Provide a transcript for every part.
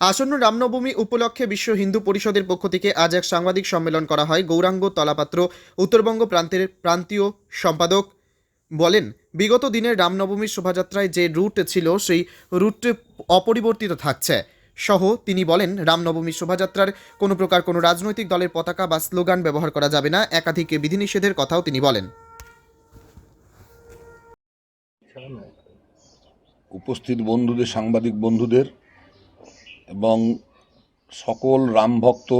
আসন্ন রামনবমী উপলক্ষে বিশ্ব হিন্দু পরিষদের পক্ষ থেকে আজ এক সাংবাদিক সম্মেলন করা হয় গৌরাঙ্গ তলাপাত্র, উত্তরবঙ্গ প্রান্তের প্রান্তীয় সম্পাদক। বলেন, বিগত দিনের রামনবমীর শোভাযাত্রায় যে রুট ছিল, সেই রুট অপরিবর্তিত থাকছে। সহ তিনি বলেন রামনবমীর শোভাযাত্রার কোনো প্রকার কোনো রাজনৈতিক দলের পতাকা বা স্লোগান ব্যবহার করা যাবে না, একাধিক বিধিনিষেধের কথাও তিনি বলেন। উপস্থিত বন্ধুদের, সাংবাদিক বন্ধুদের এবং সকল রামভক্ত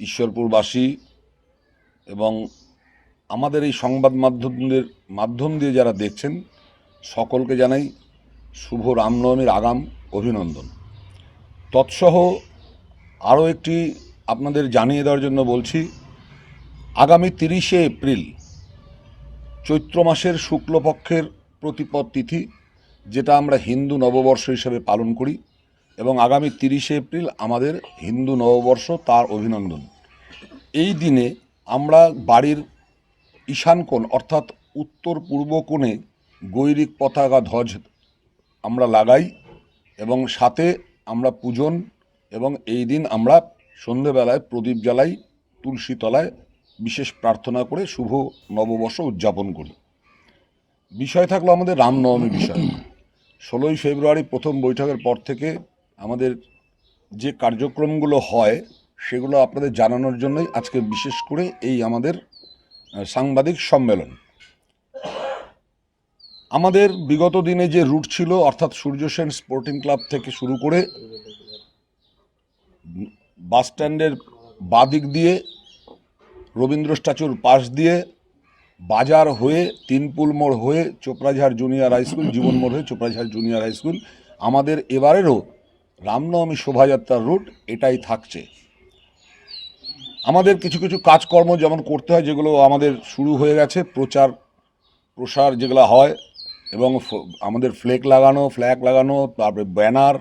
ঈশ্বরপুরবাসী এবং আমাদের এই সংবাদ মাধ্যমদের মাধ্যম দিয়ে যারা দেখছেন, সকলকে জানাই শুভ রামনবমীর আগাম অভিনন্দন। তৎসহ আরও একটি আপনাদের জানিয়ে দেওয়ার জন্য বলছি, আগামী তিরিশে এপ্রিল চৈত্র মাসের শুক্লপক্ষের প্রতিপদ তিথি, যেটা আমরা হিন্দু নববর্ষ হিসেবে পালন করি এবং আগামী তিরিশে এপ্রিল আমাদের হিন্দু নববর্ষ তার অভিনন্দন। এই দিনে আমরা বাড়ির ঈশান কোণ অর্থাৎ উত্তর পূর্ব কোণে গৈরিক পতাকা ধ্বজ আমরা লাগাই এবং সাথে আমরা পূজন এবং এই দিন আমরা সন্ধেবেলায় প্রদীপ জ্বালাই, তুলসী তলায় বিশেষ প্রার্থনা করে শুভ নববর্ষ উদযাপন করি। বিষয় থাকল আমাদের রামনবমী বিষয়। ষোলোই ফেব্রুয়ারি প্রথম বৈঠকের পর থেকে আমাদের যে কার্যক্রমগুলো হয়, সেগুলো আপনাদের জানানোর জন্যই আজকে বিশেষ করে এই আমাদের সাংবাদিক সম্মেলন। আমাদের বিগত দিনে যে রুট ছিল, অর্থাৎ সূর্য সেন স্পোর্টিং ক্লাব থেকে শুরু করে বাস স্ট্যান্ডের বাদিক দিয়ে, রবীন্দ্র স্ট্যাচুর পাশ দিয়ে, বাজার হয়ে, তিনপুল মোড় হয়ে, Choprajhar junior high school Jiban মোড় হয়ে, চোপড়াঝাড় জুনিয়র হাই স্কুল, আমাদের এবারেরও রামনবমী শোভাযাত্রার রুট এটাই থাকছে। আমাদের কিছু কিছু কাজকর্ম যেমন করতে হয়, যেগুলো আমাদের শুরু হয়ে গেছে, প্রচার, প্রসার যেগুলো হয়, এবং আমাদের ফ্লেক লাগানো, ফ্ল্যাগ লাগানো, তারপরে ব্যানার,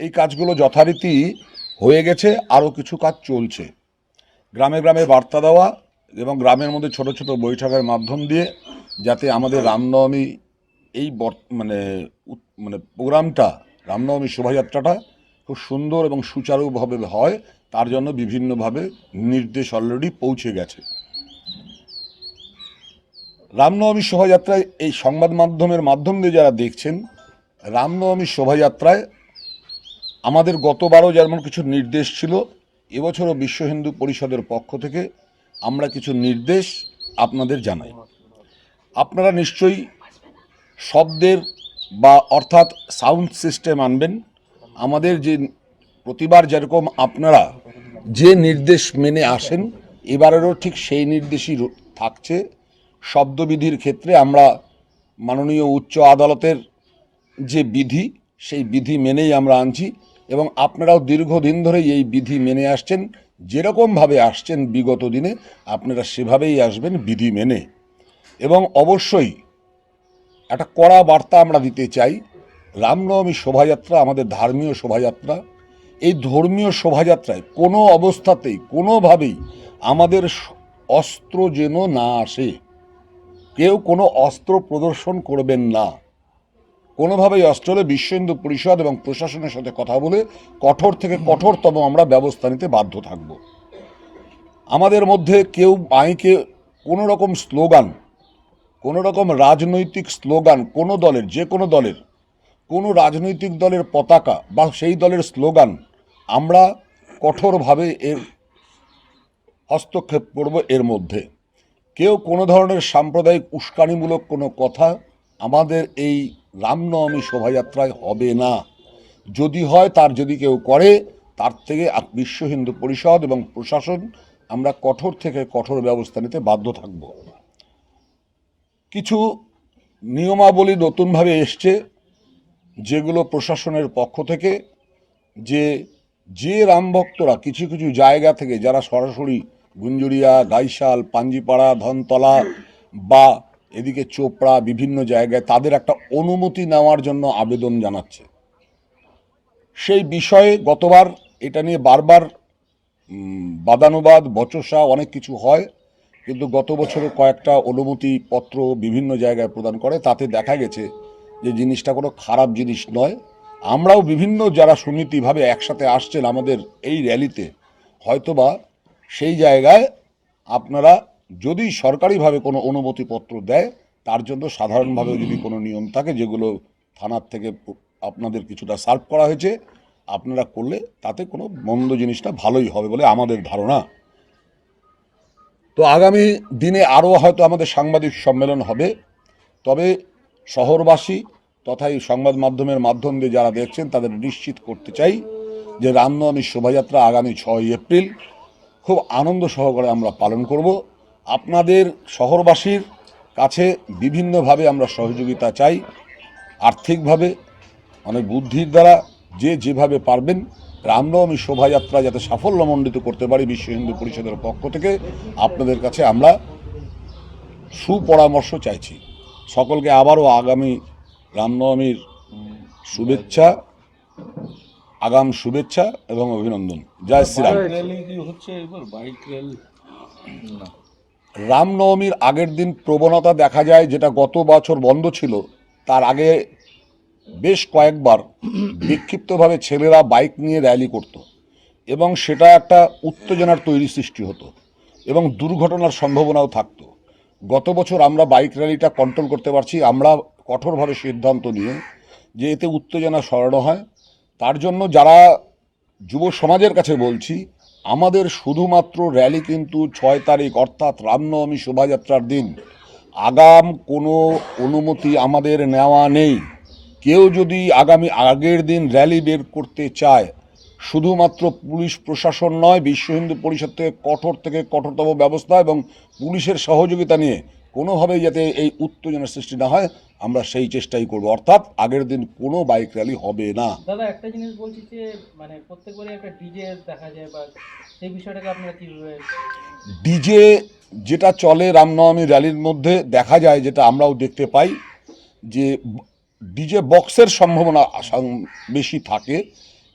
এই কাজগুলো যথারীতি হয়ে গেছে, আরও কিছু কাজ চলছে। গ্রামে গ্রামে বার্তা দেওয়া এবং গ্রামের মধ্যে ছোট ছোট বৈঠকের মাধ্যম দিয়ে যাতে আমাদের রামনবমী এই মানে মানে প্রোগ্রামটা, রামনবমী শোভাযাত্রাটা খুব সুন্দর এবং সুচারুভাবে হয়, তার জন্য বিভিন্নভাবে নির্দেশ অলরেডি পৌঁছে গেছে। রামনবমী শোভাযাত্রায় এই সংবাদ মাধ্যমের মাধ্যম দিয়ে যারা দেখছেন, রামনবমী শোভাযাত্রায় আমাদের গতবারও যেমন কিছু নির্দেশ ছিল, এবছরও বিশ্ব হিন্দু পরিষদের পক্ষ থেকে আমরা কিছু নির্দেশ আপনাদের জানাই। আপনারা নিশ্চয়ই শব্দের বা অর্থাৎ সাউন্ড সিস্টেম আনবেন আমাদের যে প্রতিবার যেরকম আপনারা যে নির্দেশ মেনে আসেন, এবারেরও ঠিক সেই নির্দেশই থাকছে। শব্দবিধির ক্ষেত্রে আমরা মাননীয় উচ্চ আদালতের যে বিধি, সেই বিধি মেনেই আমরা আনছি এবং আপনারাও দীর্ঘদিন ধরেই এই বিধি মেনে আসছেন। যেরকমভাবে আসছেন বিগত দিনে, আপনারা সেভাবেই আসবেন বিধি মেনে। এবং অবশ্যই একটা কড়া বার্তা আমরা দিতে চাই। রামনবমী শোভাযাত্রা, আমাদের ধর্মীয় শোভাযাত্রা, এই ধর্মীয় শোভাযাত্রায় কোনো অবস্থাতেই, কোনোভাবেই আমাদের অস্ত্র যেন না আসে। কেউ কোনো অস্ত্র প্রদর্শন করবেন না। কোনোভাবেই অস্ত্র বিশ্ব হিন্দু পরিষদ এবং প্রশাসনের সাথে কথা বলে কঠোর থেকে কঠোরতম আমরা ব্যবস্থা নিতে বাধ্য থাকব। আমাদের মধ্যে কেউ মাইকে কোনো রকম স্লোগান কোনো রকম রাজনৈতিক স্লোগান কোনো দলের, যে কোনো দলের কোনো রাজনৈতিক দলের পতাকা বা সেই দলের স্লোগান আমরা কঠোরভাবে এর হস্তক্ষেপ করব এর মধ্যে। কেউ কোনো ধরনের সাম্প্রদায়িক উস্কানিমূলক কোনো কথা আমাদের এই রামনবমী শোভাযাত্রায় হবে না। যদি হয়, তার যদি কেউ করে, তার থেকে বিশ্ব হিন্দু পরিষদ এবং প্রশাসন আমরা কঠোর থেকে কঠোর ব্যবস্থা নিতে বাধ্য থাকব। কিছু নিয়মাবলী নতুনভাবে এসছে। যেগুলো প্রশাসনের পক্ষ থেকে যে যে রামভক্তরা কিছু কিছু জায়গা থেকে যারা সরাসরি গুঞ্জুরিয়া, গাইশাল, পাঞ্জিপাড়া, ধনতলা বা এদিকে চোপড়া, বিভিন্ন জায়গায় তাদের একটা অনুমতি নেওয়ার জন্য আবেদন জানাচ্ছে। সেই বিষয়ে গতবার এটা নিয়ে বারবার বাদানুবাদ, বচসা অনেক কিছু হয়, কিন্তু গত বছরে কয়েকটা অনুমতি পত্র বিভিন্ন জায়গায় প্রদান করে, তাতে দেখা গেছে যে জিনিসটা কোনো খারাপ জিনিস নয়। আমরাও বিভিন্ন যারা সমিতিভাবে একসাথে আসছেন আমাদের এই র্যালিতে, হয়তোবা সেই জায়গায় আপনারা যদি সরকারিভাবে কোনো অনুমতিপত্র দেয়, তার জন্য সাধারণভাবে যদি কোনো নিয়ম থাকে, যেগুলো থানার থেকে আপনাদের কিছুটা সার্ভ করা হয়েছে, আপনারা করলে তাতে কোনো মন্দ জিনিসটা ভালোই হবে বলে আমাদের ধারণা। তো আগামী দিনে আরও হয়তো আমাদের সাংবাদিক সম্মেলন হবে। তবে শহরবাসী তথা এই সংবাদ মাধ্যমের মাধ্যম দিয়ে যারা দেখছেন, তাদের নিশ্চিত করতে চাই যে রামনবমীর শোভাযাত্রা আগামী ছয় এপ্রিল খুব আনন্দ সহকারে আমরা পালন করব। আপনাদের শহরবাসীর কাছে বিভিন্নভাবে আমরা সহযোগিতা চাই, আর্থিকভাবে, অনেক বুদ্ধির দ্বারা, যে যেভাবে পারবেন রামনবমী শোভাযাত্রা যাতে সাফল্যমণ্ডিত করতে পারি বিশ্ব হিন্দু পরিষদের পক্ষ থেকে, আপনাদের কাছে আমরা সুপরামর্শ চাইছি। সকলকে আবারও আগামী রামনবমীর শুভেচ্ছা আগাম শুভেচ্ছা এবং অভিনন্দন। জয় শ্রীরাম রামনবমীর আগের দিন প্রবণতা দেখা যায় যেটা গত বছর বন্ধ ছিল তার আগে বেশ কয়েকবার বিক্ষিপ্তভাবে ছেলেরা বাইক নিয়ে র্যালি করত এবং সেটা একটা উত্তেজনার তৈরি সৃষ্টি হতো এবং দুর্ঘটনার সম্ভাবনাও থাকতো। গত বছর আমরা বাইক র্যালিটা কন্ট্রোল করতে পারছি। আমরা কঠোরভাবে সিদ্ধান্ত নিয়ে যে এতে উত্তেজনা সরানো হয়। তার জন্য যারা যুব সমাজের কাছে বলছি, আমাদের শুধুমাত্র র্যালি কিন্তু ছয় তারিখ, অর্থাৎ রামনবমী শোভাযাত্রার দিন, আগাম কোনো অনুমতি আমাদের নেওয়া নেই। কেউ যদি আগামী আগের দিন র্যালি বের করতে চায় শুধুমাত্র পুলিশ প্রশাসন নয় বিশ্ব হিন্দু পরিষদ থেকে কঠোর থেকে কঠোরতম ব্যবস্থা এবং পুলিশের সহযোগিতা নিয়ে কোনোভাবেই যাতে এই উত্তেজনার সৃষ্টি না হয় আমরা সেই চেষ্টাই করব। অর্থাৎ আগের দিন কোনো বাইক র্যালি হবে না। দাদা একটা জিনিস বলছি যে মানে প্রত্যেকবারই একটা ডিজে দেখা যায় বা সেই বিষয়টাকে আপনারা কীভাবে ডিজে যেটা চলে রামনবমী র্যালির মধ্যে দেখা যায় যেটা আমরাও দেখতে পাই যে ডিজে বক্সের সম্ভাবনা বেশি থাকে।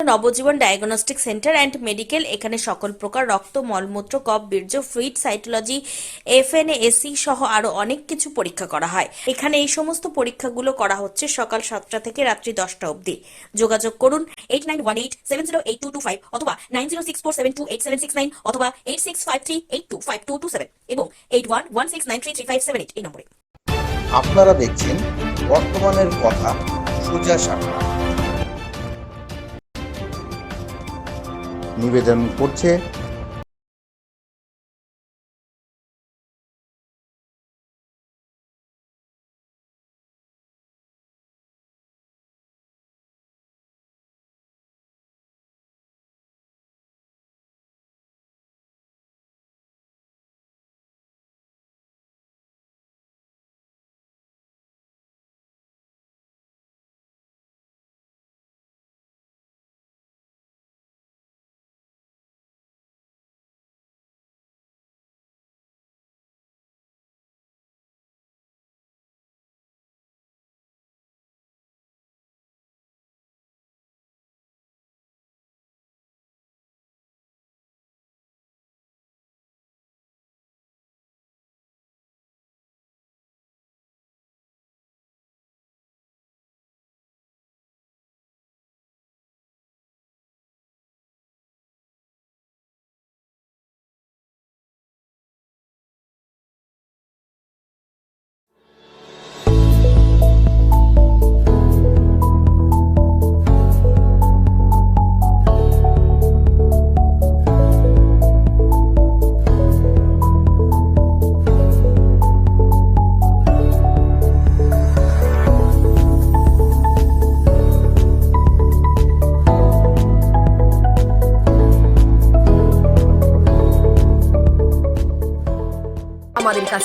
Nabajiban diagnostic centre and medical, এখানে সকল প্রকার রক্ত, মলমূত্র, কফ, বীর্য, ফ্লুইড, সাইটোলজি এফএনএসি সহ আরও অনেক কিছু পরীক্ষা করা হয়। এখানে এই সমস্ত পরীক্ষাগুলো করা হচ্ছে সকাল সাতটা থেকে রাত্রি দশটা অবধি। যোগাযোগ করুন eight nine one eight seven zero eight two two five অথবা nine zero six four seven two eight seven six nine অথবা eight six five three eight two five two two seven এবং eight one one six nine three three five seven eight এই নম্বরে। আপনারা দেখছেন বর্তমানের কথা সোজা সাপটা নিবেদন করছে।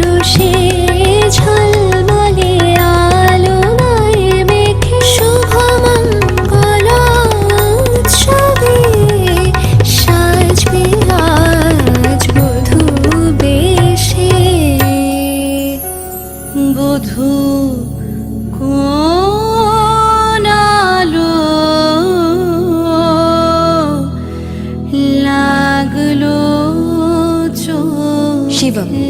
পরশে ঝলমলে আলোয় মেখে শুভমঙ্গল উৎসবে সাজবে বধূ বেশে। বধূ শিবম।